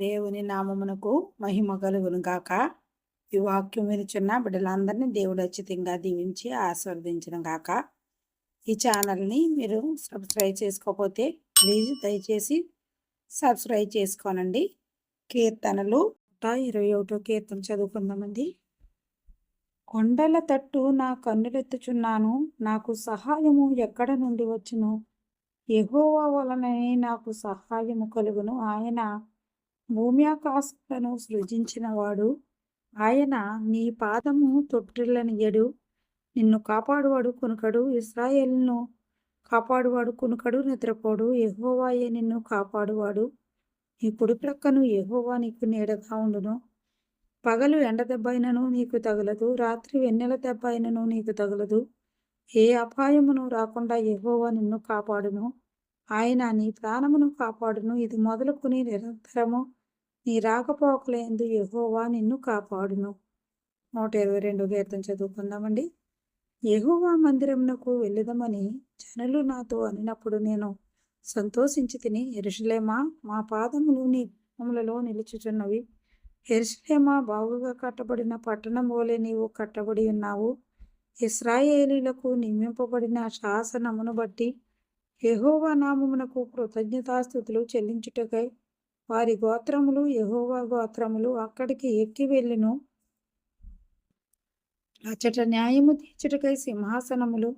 దేవుని నామమునకు మహిమ కలుగును గాక. ఈ వాక్యం వినిచున్న బిడ్డలందరినీ దేవుడు అచ్చితంగా దీవించి ఆస్వాదించిన గాక. ఈ ఛానల్ని మీరు సబ్స్క్రైబ్ చేసుకోకపోతే ప్లీజ్ దయచేసి సబ్స్క్రైబ్ చేసుకోనండి. కీర్తనలు ఇరవై ఒకటో కీర్తన చదువుకుందామండి. కొండల తట్టు నా కన్నులెత్తుచున్నాను నాకు సహాయము ఎక్కడ నుండి వచ్చును? ఎహోవా వలననే నాకు సహాయము కలుగును. ఆయన భూమి ఆకాశాలను సృజించినవాడు. ఆయన నీ పాదము తొట్టిల్లనియడు నిన్ను కాపాడువాడు కొనుకడు. ఇస్రాయేల్ను కాపాడువాడు కొనుకడు. నిద్రపోడు. ఎహోవాయే నిన్ను కాపాడువాడు. నీ కుడి ప్రక్కను ఎహోవా నీకు నీడగా ఉండును. పగలు ఎండ దెబ్బ అయినను నీకు తగలదు. రాత్రి వెన్నెల దెబ్బ అయినను నీకు తగలదు. ఏ అపాయమును రాకుండా ఎహోవా నిన్ను కాపాడును. ఆయన నీ ప్రాణమును కాపాడును. ఇది మొదలుకుని నిరంతరము నీ రాకపోకలేందు యహోవా నిన్ను కాపాడును. నూట ఇరవై రెండు కీర్తన చదువుకుందామండి. యహోవా మందిరమునకు వెళ్ళదమని జనులు నాతో అనినప్పుడు నేను సంతోషించి తిని ఎరుషులేమా మా పాదములు నీ భూములలో నిలుచుచున్నవి. ఎరుషులేమా బాగుగా కట్టబడిన పట్టణం వలె నీవు కట్టబడి ఉన్నావు. ఇస్రాయేలీలకు నియమింపబడిన శాసనమును బట్టి యహోవా నామమునకు కృతజ్ఞతాస్థుతులు చెల్లించుటకై వారి గోత్రములు యహోవా గోత్రములు అక్కడికి ఎక్కి వెళ్ళును. అచ్చట న్యాయము తీర్చుటకై సింహాసనములు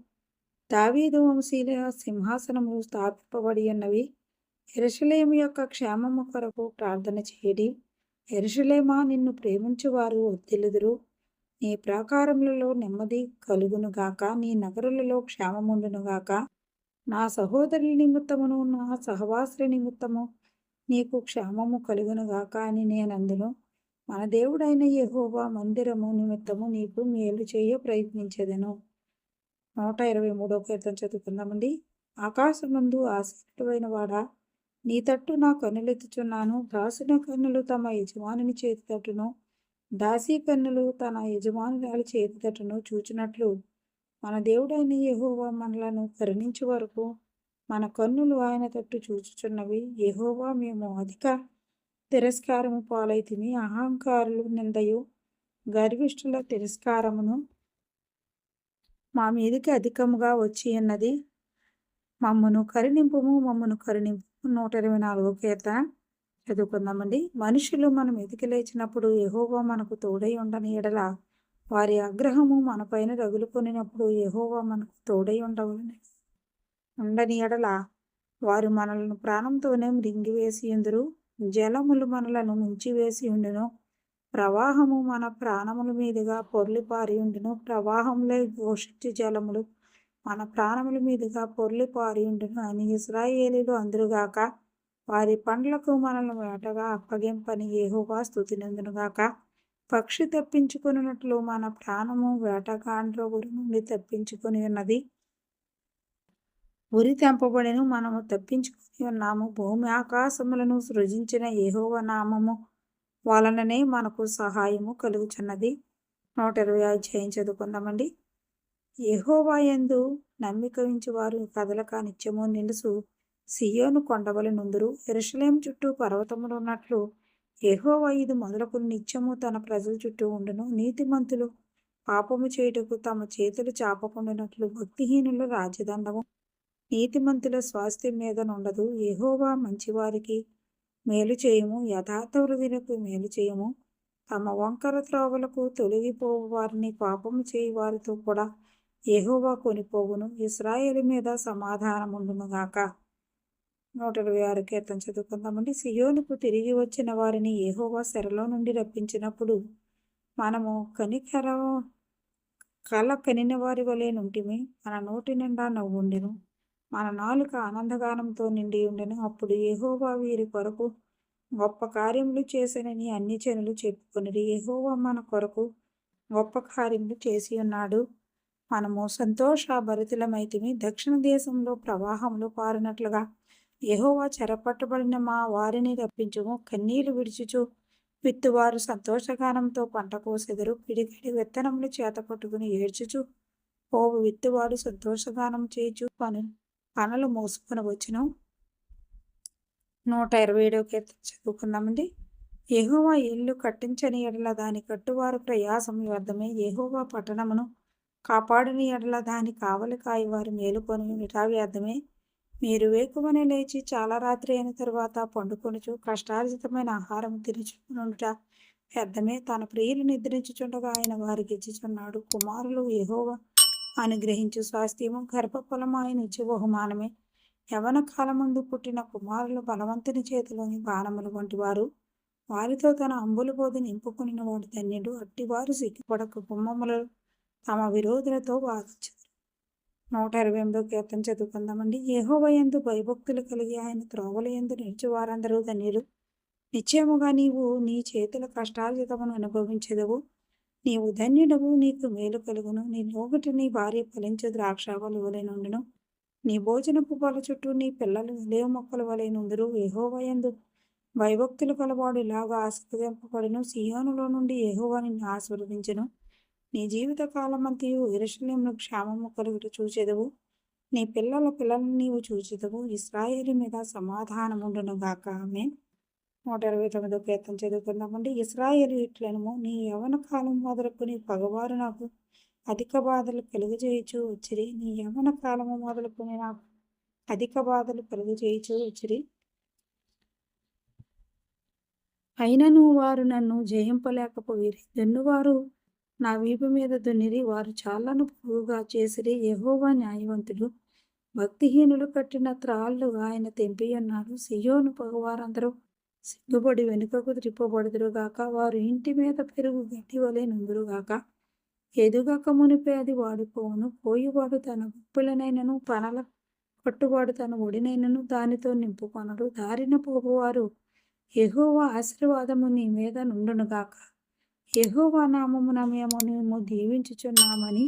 దావీదు వంశీల సింహాసనములు స్థాపింపబడి ఉన్నవి. ఎరుషలేము యొక్క క్షేమము కొరకు ప్రార్థన చేయడి. ఎరుషలేమా నిన్ను ప్రేమించువారు వద్దెలుదురు. నీ ప్రాకారములలో నెమ్మది కలుగునుగాక నీ నగరులలో క్షేమముండునుగాక నా సహోదరుల నిమిత్తమును నా సహవాసుల నిమిత్తము నీకు క్షేమము కలుగునుగాక అని అందులో మన దేవుడైన యహోవా మందిరము నిమిత్తము నీకు మేలు చేయ ప్రయత్నించేదను. నూట ఇరవై మూడో కీర్తన చదువుకుందామండి. ఆకాశమందు ఆశీనుడైన వాడా నీ తట్టు నా కన్నులెత్తుచున్నాను. దాసిన కన్నులు తమ యజమానుని చేతి తట్టును దాసీ కన్నులు తన యజమానురాలి చేతి తట్టును చూచినట్లు మన దేవుడైన యహోవా మనలను కరుణించే వరకు మన కన్నులు ఆయన తట్టు చూచుచున్నవి. యహోవా మేము అధిక తిరస్కారము పాలైతిని అహంకారులు నిందయు గర్విష్ఠుల తిరస్కారమును మా మీదకి అధికముగా వచ్చి ఉన్నది. మమ్మను కరుణింపుము మమ్మను కరుణింపు నూట ఇరవై నాలుగో కేత చదువుకుందామండి. మనుషులు మనం ఎదికి లేచినప్పుడు యహోవా మనకు తోడై ఉండని ఎడల వారి ఆగ్రహము మనపైన రగులుకొనినప్పుడు యహోవా మనకు తోడై ఉండవలని. ఉండని ఎడల వారు మనలను ప్రాణంతోనే మృంగివేసి ఎందురు? జలములు మనలను ముంచివేసి ఉండును? ప్రవాహము మన ప్రాణముల మీదుగా పొర్లిపారి ఉండును? ప్రవాహంలో ఘోషించి జలములు మన ప్రాణముల మీదుగా పొర్లిపారి ఉండును అని ఇస్రాయేలీలు అందరుగాక వారి పండ్లకు మనల్ని వేటగా అప్పగింపని ఏహోగా స్థుతినందునుగాక పక్షి తప్పించుకున్నట్లు మన ప్రాణము వేటగాండ్ర ఉరి నుండి తప్పించుకొని ఉన్నది. ఉరి తెంపబడిను మనము తప్పించుకొని ఉన్నాము. భూమి ఆకాశములను సృజించిన ఏహోవ నామము వలననే మనకు సహాయము కలుగుచున్నది. నూట ఇరవై ఐదు చదువుకుందామండి. ఏహోవా ఎందు నమ్మిక వారు కదలక నిత్యము నిలుసు సియోను కొండవలి నుందురు. ఎరుషలేం చుట్టూ పర్వతములు ఉన్నట్లు ఏహోవా ఇది మొదలకు నిత్యము తన ప్రజల చుట్టూ ఉండును. నీతిమంతులు పాపము చేయుటకు తమ చేతులు చాపకుండినట్లు భక్తిహీనులు రాజదండము. నీతిమంతుల స్వాస్థ్యం మీద నుండదు. ఏహోవా మంచివారికి మేలు చేయము. యథార్థ హృదయకు మేలు చేయము. తమ వంకర త్రోవలకు తొలగిపోవు వారిని పాపము చేయి వారితో కూడా ఏహోవా కొనిపోవును. ఇస్రాయేల్ మీద సమాధానముండునుగాక నూట ఇరవై ఆరు కీర్తన చదువుకుందామండి. సియోనుకు తిరిగి వచ్చిన వారిని ఏహోవా సెరలో నుండి రప్పించినప్పుడు మనము కనికర కళ కనిన వారి వలె నుంటిమి మన నోటి నిండా నవ్వుండెను మన నాలుక ఆనందగానంతో నిండి ఉండెను. అప్పుడు ఏహోవా వీరి కొరకు గొప్ప కార్యములు చేసినని అన్ని జనులు చెప్పుకుని ఏహోవా మన కొరకు గొప్ప కార్యములు చేసి ఉన్నాడు. మనము సంతోష భరితులమైతిమి. దక్షిణ దేశంలో ప్రవాహంలో పారినట్లుగా యహోవా చెరపట్టబడిన మా వారిని రప్పించుము కన్నీళ్ళు విడిచుచు. విత్తువారు సంతోషగానంతో పంట కోసెదరు పిడికిడి విత్తనములు చేత పట్టుకుని ఏడ్చుచు. పోవు విత్తువాడు సంతోషగానం చేచు పను పనులు మోసుకొని వచ్చును. నూట ఇరవై ఏడవ కీర్తన చదువుకుందామండి. ఎహోవా ఇల్లు కట్టించని ఎడల దాని కట్టువారు ప్రయాసం వ్యర్థమే. ఎహోవా పట్టణమును కాపాడని ఎడల దాని కావలి కాయవారు మేలుకొని వ్యర్థమే. మీరు వేకువనే లేచి చాలా రాత్రి అయిన తరువాత పండుకొనుచు కష్టార్జితమైన ఆహారం తినుచునుట వ్యర్థమే. తన ప్రియులు నిద్రించుచుండగా ఆయన వారికి ఇచ్చుచున్నాడు. కుమారులు యెహోవా అనుగ్రహించు స్వాస్థ్యము గర్భఫలం ఆయన ఇచ్చే బహుమానమే. యవన కాలమందు పుట్టిన కుమారులు బలవంతుని చేతిలోని బాణములు వంటి వారు వారితో తన అంబుల బోధి నింపుకుని వాడు ధన్యుడు. అట్టివారు సిగ్గుపడక గుమ్మములు తమ విరోధులతో బాధించారు నూట ఇరవై ఎనిమిదో కీర్తన చదువుకుందామండి. ఏహోవయందు భయభక్తులు కలిగి ఆయన త్రోవల ఎందు నిలిచి వారందరూ ధన్యులు నిశ్చయముగా నీవు నీ చేతుల కష్టార్జితమును అనుభవించదవు. నీవు ధన్యుడవు నీకు మేలు కలుగును. నీ నోగటి నీ భార్య ఫలించు ద్రాక్షావలు వలె నుండును. నీ భోజనపు పొల చుట్టూ నీ పిల్లలు లేవు మొక్కల వలె నుందురు ఏహోవయందు భయభక్తులు కలవాడు ఇలాగా ఆస్వాదింపబడును సియోనులో నుండి ఏహోవా నిన్ను ఆస్వాదించను నీ జీవిత కాలమంతయు ఇరుషలేమును క్షేమము కలుగుట చూచెదవు. నీ పిల్లల పిల్లలను నీవు చూచెదవు. ఇస్రాయేలు మీద సమాధానముండును గాక. ఆమె నూట ఇరవై తొమ్మిదో కీర్తన చదువుకుందామండి ఇస్రాయేలు ఇట్లను నీ యవన కాలం మొదలుకొని పగవారు నాకు అధిక బాధలు కలుగజేయచు వచ్చిరి. నీ యవన కాలము మొదలుకొని నాకు అధిక బాధలు కలుగజేయచు వచ్చిరి. అయినను వారు నన్ను జయింపలేకపోయిరి. దున్నువారు నా వీపు మీద దున్నిరి. వారు చాలాను పొగుగా చేసిరి. యహోవా న్యాయవంతుడు భక్తిహీనులు కట్టిన త్రాళ్ళు ఆయన తెంపి ఉన్నారు సియోను పగవారందరూ సిగ్గుపడి వెనుకకు త్రిప్పబడుదురుగాక వారు ఇంటి మీద పెరుగు గట్టి వలె నుందురుగాక ఎదుగక మునిపే అది వాడిపోవును. పోయివాడు తన గుప్పులనైనను పనల కట్టువాడు తన ఒడినైనను దానితో నింపుకొనడు. దారిన పోగువారు ఎహోవా ఆశీర్వాదము నీ మీద నుండునుగాక ఎహోవా నామమున మేము మేము దీవించుచున్నామని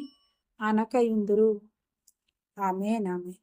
అనకయుందురు. ఆమె నామే